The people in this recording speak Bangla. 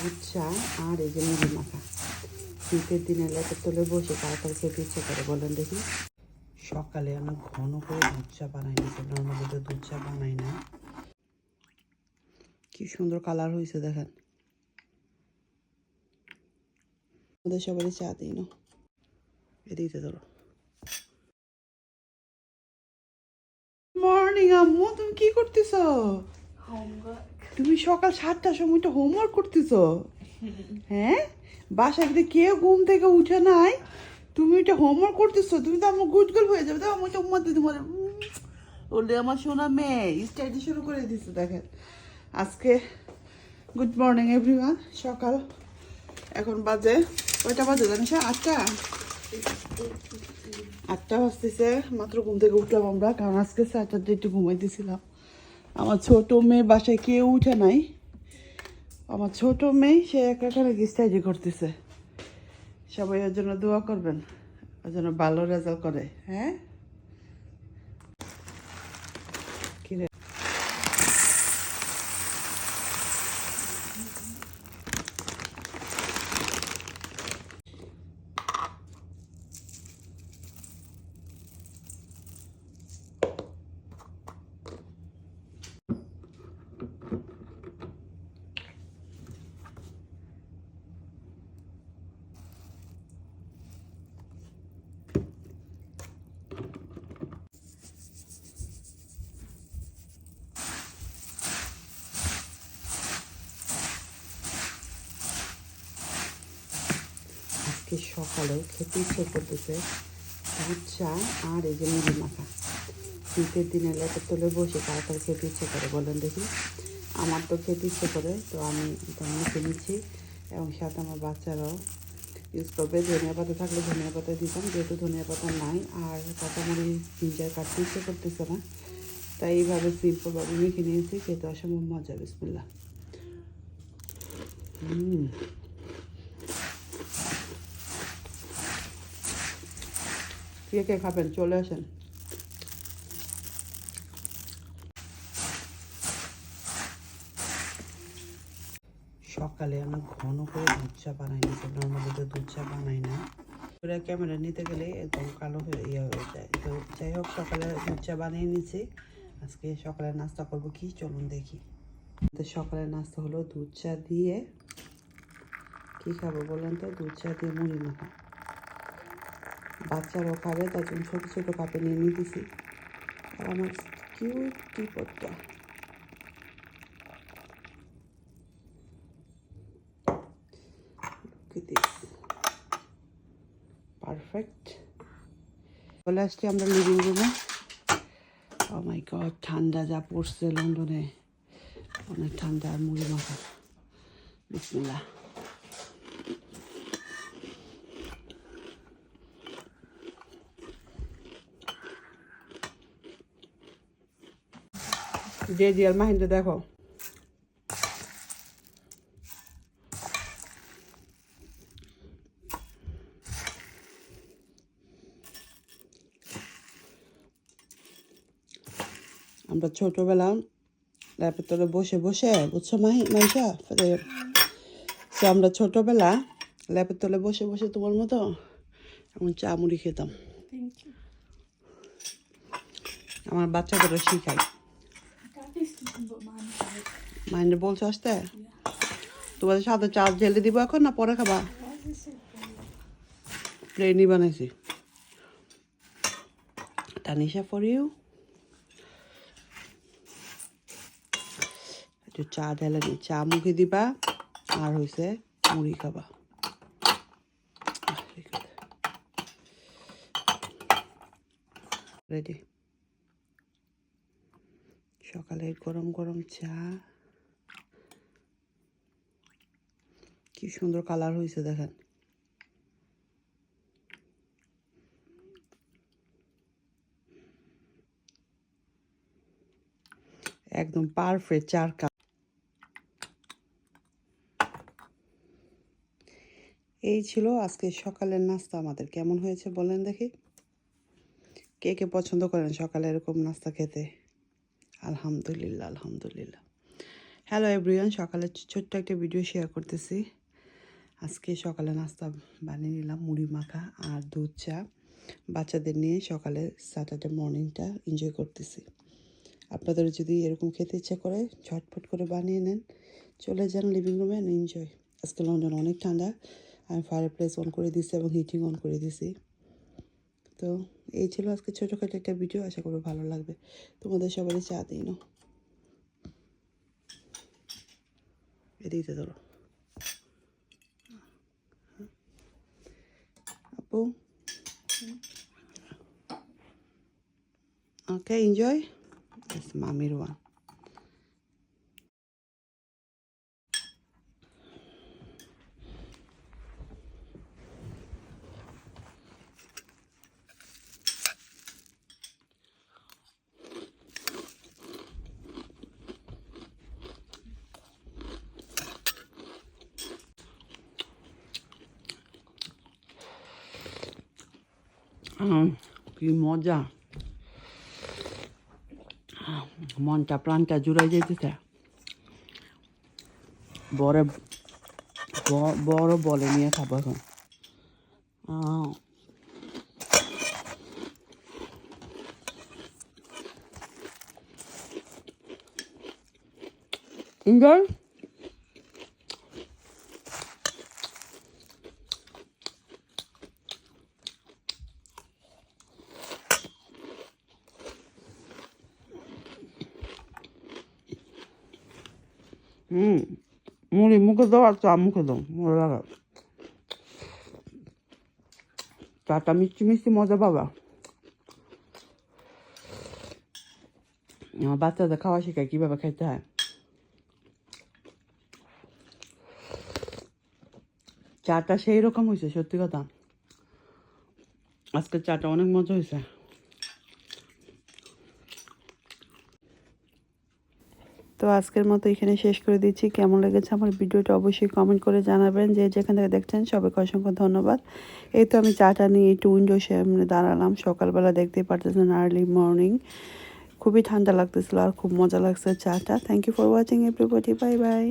দুধ আর এই যে মুড়ি মাখা। শীতের দিনে লেপের তলে বসে তাড়াতাড়ি খেতে ইচ্ছে করে, বলেন দেখি। সকালে আমি ঘন করে দুধ বানাই নিয়েছি, নর্মালি তো দুধ বানাই না। কি সুন্দর কালার হয়েছে দেখেন। ওদের সবারই চা দিই না এদিকে ধরো মর্নিং আম্মু, তুমি কি করতেছ? তুমি সকাল সাতটার সময় তো হোমওয়ার্ক করতেছ। হ্যাঁ? বাসায় যদি কেউ ঘুম থেকে উঠে নাই। তুমি এটা হোমওয়ার্ক করতেছ, তুমি তো আমার গুজগুল হয়ে যাবে। তো আমার চম্মা দিদি মনে ওলে আমার সোনা মেয়ে স্টাডি শুরু করে দিচ্ছে দেখেন। আজকে গুড মর্নিং এভরিওয়ান সকাল, এখন বাজে কয়টা বাজে জানিস আটটা? আটটা বাজতেছে, মাত্র ঘুম থেকে উঠলাম আমরা, কারণ আজকে স্যাটারডে একটু ঘুমাইতেছিলাম। আমার ছোট মেয়ে বাসায় কেউ উঠে নাই। আমার ছোট মেয়ে, সে একা একা নাকি স্টাডি করতেছে। সবাই ওর জন্য দোয়া করবেন, ওর জন্য ভালো রেজাল্ট করে হ্যাঁ কি রে আজকে সকালে খেতে ইচ্ছে করতেছে দুধ, চা আর এই যে মুড়ি মাখা। শীতের দিনে লেপের তলে বসে তাড়াতাড়ি খেতে ইচ্ছে করে, বলেন দেখি। আমার তো খেতে ইচ্ছে করে, তো আমি মুখে নিচ্ছি এবং সাথে আমার বাচ্চারাও ইউজ করবে। ধনিয়া পাতা থাকলে ধনিয়া পাতা দিতাম, যেহেতু ধনিয়া পাতা নাই আর কাঁচামরিচ, জিঞ্জার কাটতে ইচ্ছে করতেছে না, তাই এইভাবে সিম্পলভাবে মেখে নিয়েছি, খেতে অসম্ভব মজা বিসমিল্লা হুম। কে কে খাবেন চলে আসেন সকালে আমি ঘন করে দুধ চা বানাই নিয়েছি নর্মালি তো দুধ চা বানাই না। ওরা ক্যামেরা নিতে গেলে একদম কালো হয়ে ইয়ে হয়ে যায়। তো যাই হোক, সকালে দুধ চা বানিয়ে নিয়েছি আজকে সকালে নাস্তা করব কি? চলুন দেখি। তো সকালে নাস্তা হলো দুধ চা দিয়ে কি খাব বলেন তো? দুধ চা দিয়ে মুড়ি মাখা। বাচ্চারাও খাবে তার জন্য ছোটো ছোটো কাপে নিয়ে নিতেছি। আর আমার কিউট টিপটটা পারফেক্ট চলে আসছি আমরা লিভিং রুমে মাই গড ঠান্ডা যা পড়ছে লন্ডনে। অনেক ঠান্ডা আর মুড়ি মাখা। বিসমিল্লাহ। যে দিয়ার মাহিন্দা দেখো। আমরা ছোটবেলা ল্যাপের তলে বসে বসে বুঝছ মাহি মাইশা? সে আমরা ছোটবেলা ল্যাপের তলে বসে বসে তোমার মতো এমন চা মুড়ি খেতাম। আমার বাচ্চাদেরও শিখাই মাইন্ডে বলছো আসতে? তোমাদের সাথে চাল জেলে দিব এখন না পরে খাবা? প্লেনই বানাইছি। টানিশা ফর ইউ একটু চা ঢেলে নি চা মুখে দিবা, আর হয়েছে মুড়ি খাবা। রেডি সকালের গরম গরম চা। কি সুন্দর কালার হয়েছে দেখেন। একদম পারফেক্ট চার কাপ। এই ছিল আজকে সকালের নাস্তা আমাদের। কেমন হয়েছে বলেন দেখি। কে কে পছন্দ করেন সকালে এরকম নাস্তা খেতে? আলহামদুলিল্লাহ আলহামদুলিল্লাহ। হ্যালো এভরিওয়ান সকালে ছোট্ট একটা ভিডিও শেয়ার করতেছি। আজকে সকালে নাস্তা বানিয়ে নিলাম, মুড়ি মাখা আর দুধ চা। বাচ্চাদের নিয়ে সকালে স্যাটারডে মর্নিংটা এনজয় করতেছি। আপনাদের যদি এরকম খেতে ইচ্ছা করে ঝটফট করে বানিয়ে নেন, চলে যান লিভিং রুমে এনজয় আজকে লন্ডন অনেক ঠান্ডা, আমি ফায়ার প্লেস অন করে দিছি এবং হিটিং অন করে দিছি। তো এই ছিল আজকে ছোটোখাটো একটা ভিডিও আশা করব ভালো লাগবে। তোমাদের সবারই চা দিই না এদিকে ধরো। আপু? ওকে এনজয় মামির ওয়ান কি মজা। মনটা প্রাণটা জুড়াই যেতেছে বড় বড় বলে নিয়ে খাব এখন। আহ, হুম, মুড়ি মুখে দাও আর চা মুখে দাও ভালো লাগে। চাটা মিষ্টি মিষ্টি মজা পাবা। আমার বাচ্চাদের খাওয়া শেখায় কীভাবে খেতে হয়। চাটা সেই রকম হয়েছে সত্যি কথা। আজকে চাটা অনেক মজা হয়েছে আজকের মতো এখানে শেষ করে দিচ্ছি। কেমন লেগেছে আমার ভিডিওটা অবশ্যই কমেন্ট করে জানাবেন যে যেখান থেকে দেখছেন, সবাইকে অসংখ্য ধন্যবাদ। এই তো আমি চাটা নিয়ে একটু উইন্ডো সামনে দাঁড়ালাম। সকালবেলা দেখতেই পারতেছেন আর্লি মর্নিং খুবই ঠান্ডা লাগতেছিল আর খুব মজা লাগছে চাটা। Thank you for watching everybody bye bye